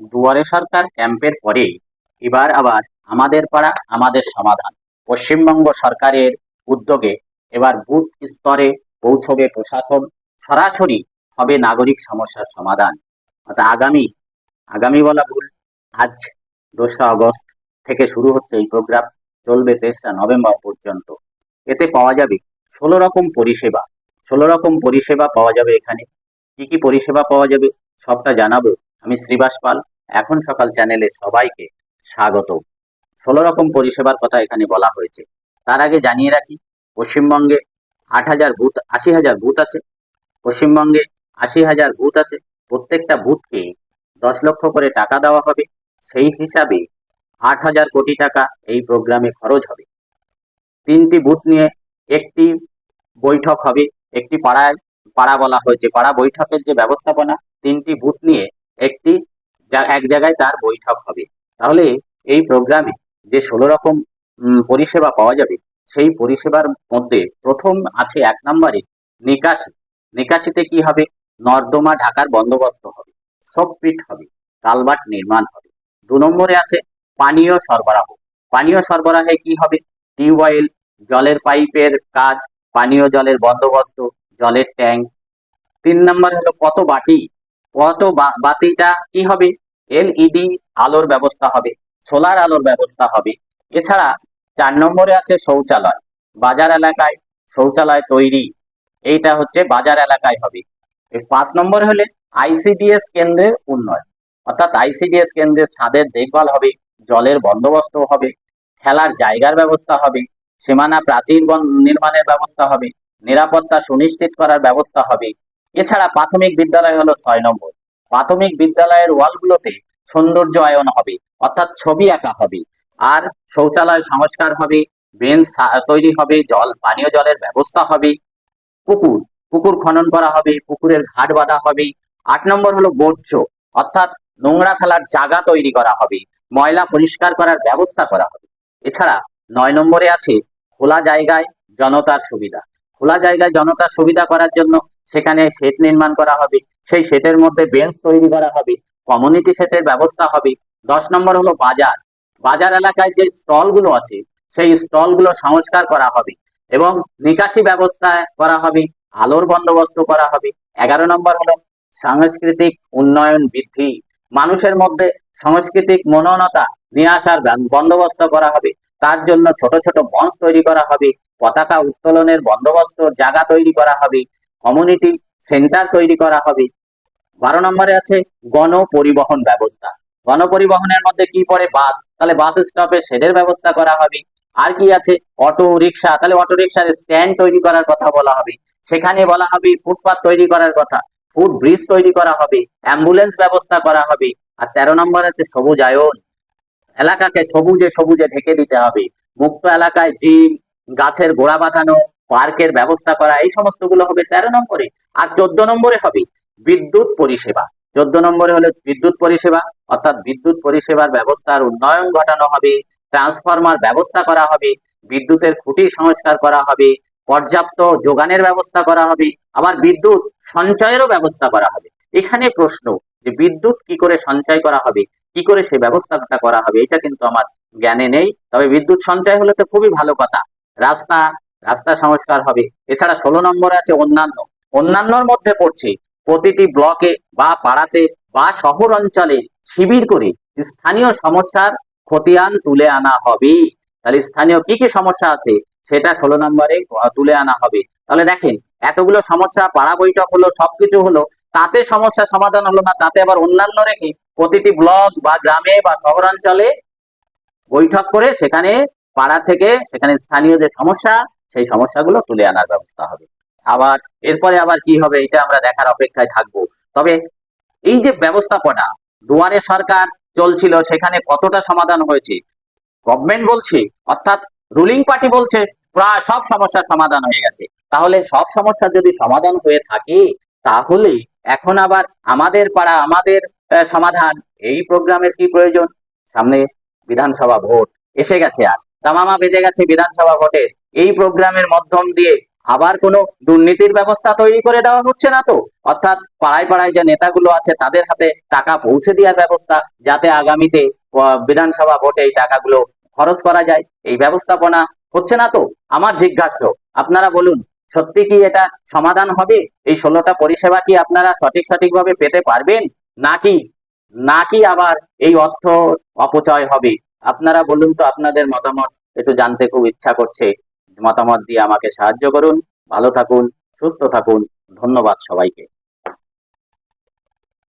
দুয়ারে সরকার ক্যাম্পের পরে এবার আবার আমাদের পাড়া আমাদের সমাধান। পশ্চিমবঙ্গ সরকারের উদ্যোগে এবার বুথ স্তরে পৌঁছবে প্রশাসন। সরাসরি হবে নাগরিক সমস্যার সমাধান। অর্থাৎ আগামী আগামী বলা ভুল, আজ দোসরা আগস্ট থেকে শুরু হচ্ছে এই প্রোগ্রাম, চলবে তেসরা নভেম্বর পর্যন্ত। এতে পাওয়া যাবে ষোলো রকম পরিষেবা। ষোলো রকম পরিষেবা পাওয়া যাবে এখানে। কি কি পরিষেবা পাওয়া যাবে সবটা জানাব। আমি শ্রীবাস পাল। এখন সকাল চ্যানেলে সবাইকে স্বাগত। ষোলো রকম পরিষেবার কথা এখানে বলা হয়েছে। তার আগে জানিয়ে রাখি, পশ্চিমবঙ্গে আট হাজার বুথ আশি হাজার বুথ আছে। পশ্চিমবঙ্গে আশি হাজার বুথ আছে। প্রত্যেকটা বুথকে দশ লক্ষ করে টাকা দেওয়া হবে। সেই হিসাবে আট হাজার কোটি টাকা এই প্রোগ্রামে খরচ হবে। তিনটি বুথ নিয়ে একটি বৈঠক হবে। একটি পাড়ায়, পাড়া বলা হয়েছে। পাড়া বৈঠকের যে ব্যবস্থাপনা, তিনটি বুথ নিয়ে একটি এক জায়গায় তার বৈঠক হবে। তাহলে এই প্রোগ্রামে যে ষোলো রকম পরিষেবা পাওয়া যাবে, সেই পরিষেবার মধ্যে প্রথম আছে এক নম্বরে নিকাশি। নিকাশিতে কি হবে? নর্দমা ঢাকার বন্দোবস্ত হবে সবপিট হবে কালভার্ট নির্মাণ হবে। দু নম্বরে আছে পানীয় সরবরাহ। পানীয় সরবরাহে কি হবে? টিউবওয়েল, জলের পাইপের কাজ, পানীয় জলের বন্দোবস্ত, জলের ট্যাঙ্ক। তিন নম্বর হলো কত বাটি বা- বাতিটা কি হবে? এলইডি আলোর ব্যবস্থা হবে, সোলার আলোর ব্যবস্থা হবে। এছাড়া চার নম্বরে আছে শৌচালয়, বাজার এলাকায় শৌচালয় তৈরি। এইটা হচ্ছে বাজার এলাকায় হবে। পাঁচ নম্বর হলে আইসিডিএস কেন্দ্রের উন্নয়ন। অর্থাৎ আইসিডিএস কেন্দ্রের ছাদের দেখভাল হবে, জলের বন্দোবস্ত হবে, খেলার জায়গার ব্যবস্থা হবে, সীমানা প্রাচীর নির্মাণের ব্যবস্থা হবে, নিরাপত্তা সুনিশ্চিত করার ব্যবস্থা হবে। এছাড়া প্রাথমিক বিদ্যালয় হলো ছয় নম্বর। প্রাথমিক বিদ্যালয়ের ওয়ালগুলোতে সৌন্দর্য আয়ন হবে, অর্থাৎ ছবি আঁকা হবে, আর শৌচালয় সংস্কার হবে, বেঞ্চ তৈরি হবে, জল, পানীয় জলের ব্যবস্থা হবে, পুকুর পুকুর খনন করা হবে, পুকুরের ঘাট বাঁধা হবে। আট নম্বর হলো বর্জ্য, অর্থাৎ নোংরা ফেলার জায়গা তৈরি করা হবে, ময়লা পরিষ্কার করার ব্যবস্থা করা হবে। এছাড়া নয় নম্বরে আছে খোলা জায়গায় জনতার সুবিধা। খোলা জায়গায় জনতার সুবিধা করার জন্য সেখানে শেড নির্মাণ করা হবে। সেই শেডের মধ্যে বেঞ্চ তৈরি করা হবে কমিউনিটি শেডের ব্যবস্থা হবে। দশ নম্বর হলো বাজার। বাজার এলাকায় যে স্টলগুলো আছে, সেই স্টলগুলো সংস্কার করা হবে এবং নিকাশি ব্যবস্থা করা হবে, আলোর বন্দোবস্ত করা হবে। এগারো নম্বর হলো সাংস্কৃতিক উন্নয়ন বৃদ্ধি। মানুষের মধ্যে সাংস্কৃতিক মননতা নিয়ে আসার বন্দোবস্ত করা হবে। তার জন্য ছোট ছোট মঞ্চ তৈরি করা হবে। পতাকা উত্তোলনের বন্দোবস্ত জায়গা তৈরি করা হবে। কমিউনিটি সেন্টার তৈরি করা হবে। বারো নম্বরে আছে গণ পরিবহন ব্যবস্থা। গণপরিবহনের মধ্যে কি পড়ে? বাস। তাহলে বাস স্টপে শেডের ব্যবস্থা করা হবে। আর কি আছে? অটো রিক্সা তাহলে অটো রিক্সার স্ট্যান্ড তৈরি করার কথা বলা হবে। সেখানে বলা হবে ফুটপাথ তৈরি করার কথা। ফুট ব্রিজ তৈরি করা হবে। অ্যাম্বুলেন্স ব্যবস্থা করা হবে। আর তেরো নম্বর আছে সবুজায়ন এলাকাকে সবুজে সবুজে ঢেকে দিতে হবে। মুক্ত এলাকায় জিম, গাছের গোড়া বাঁধানো পার্কের ব্যবস্থা করা, এই সমস্তগুলো হবে তেরো নম্বরে আর চোদ্দ নম্বরে হবে বিদ্যুৎ পরিষেবা। চোদ্দ নম্বরে হলো বিদ্যুৎ পরিষেবা, অর্থাৎ বিদ্যুৎ পরিষেবার ব্যবস্থার উন্নয়ন ঘটানো হবে, ট্রান্সফরমার ব্যবস্থা করা হবে, বিদ্যুতের খুঁটি সংস্কার করা হবে, পর্যাপ্ত যোগানের ব্যবস্থা করা হবে, আবার বিদ্যুৎ সঞ্চয়েরও ব্যবস্থা করা হবে। এখানে প্রশ্ন যে বিদ্যুৎ কি করে সঞ্চয় করা হবে, কি করে সে ব্যবস্থাটা করা হবে, এটা কিন্তু আমার জ্ঞানে নেই। তবে বিদ্যুৎ সঞ্চয় হলে তো খুবই ভালো কথা। রাস্তা রাস্তা সংস্কার হবে। এছাড়া ষোলো নম্বরে আছে অন্যান্য। অন্যান্যর মধ্যে পড়ছে, প্রতিটি ব্লকে বা পাড়াতে বা শহর অঞ্চলে শিবির করে স্থানীয় সমস্যার খতিয়ান তুলে আনা হবে। তাহলে স্থানীয় কি কি সমস্যা আছে, সেটা ষোলো নম্বরে তুলে আনা হবে। তাহলে দেখেন, এতগুলো সমস্যা, পাড়া বৈঠক হলো, সবকিছু হলো, তাতে সমস্যা সমাধান হলো না, তাতে আবার অন্যান্য রেখে প্রতিটি ব্লক বা গ্রামে বা শহরাঞ্চলে বৈঠক করে সেখানে পাড়া থেকে সেখানে স্থানীয় যে সমস্যা সেই সমস্যাগুলো তুলে আনার ব্যবস্থা হবে। আবার এরপরে আবার কি হবে? এটা আমরা দেখার অপেক্ষায় থাকব। তবে এই যে ব্যবস্থাপনা, দুয়ারে সরকার চলছিল, সেখানে কতটা সমাধান হয়েছে? গভর্নমেন্ট বলছে, অর্থাৎ রুলিং পার্টি বলছে, প্রায় সব সমস্যার সমাধান হয়ে গেছে। তাহলে সব সমস্যার যদি সমাধান হয়ে থাকে, তাহলে এখন আবার আমাদের পাড়া, আমাদের সমাধান। এই প্রোগ্রামের কি প্রয়োজন? সামনে বিধানসভা ভোট। এসে গেছে আর। তামামা বেজে গেছে বিধানসভা ভোটের এই প্রোগ্রামের মাধ্যম দিয়ে আবার কোনো দুর্নীতির ব্যবস্থা তৈরি করে দেওয়া হচ্ছে না তো? অর্থাৎ পাড়ায় পাড়ায় যে নেতাগুলো আছে, তাদের হাতে টাকা পৌঁছে দেওয়ার ব্যবস্থা যাতে আগামীতে বিধানসভা ভোটে এই টাকাগুলো খরচ করা যায়, এই ব্যবস্থাপনা হচ্ছে না তো? আমার জিজ্ঞাস্য আপনারা বলুন, সত্যি কি এটা সমাধান হবে? এই ষোলোটা পরিষেবা কি আপনারা সঠিক সঠিকভাবে পেতে পারবেন? নাকি নাকি আবার এই অর্থ অপচয় হবে? আপনারা বলুন তো আপনাদের মতামত। একটু জানতে খুব ইচ্ছা করছে। মতামত দিয়ে আমাকে সাহায্য করুন। ভালো থাকুন, সুস্থ থাকুন। ধন্যবাদ সবাইকে।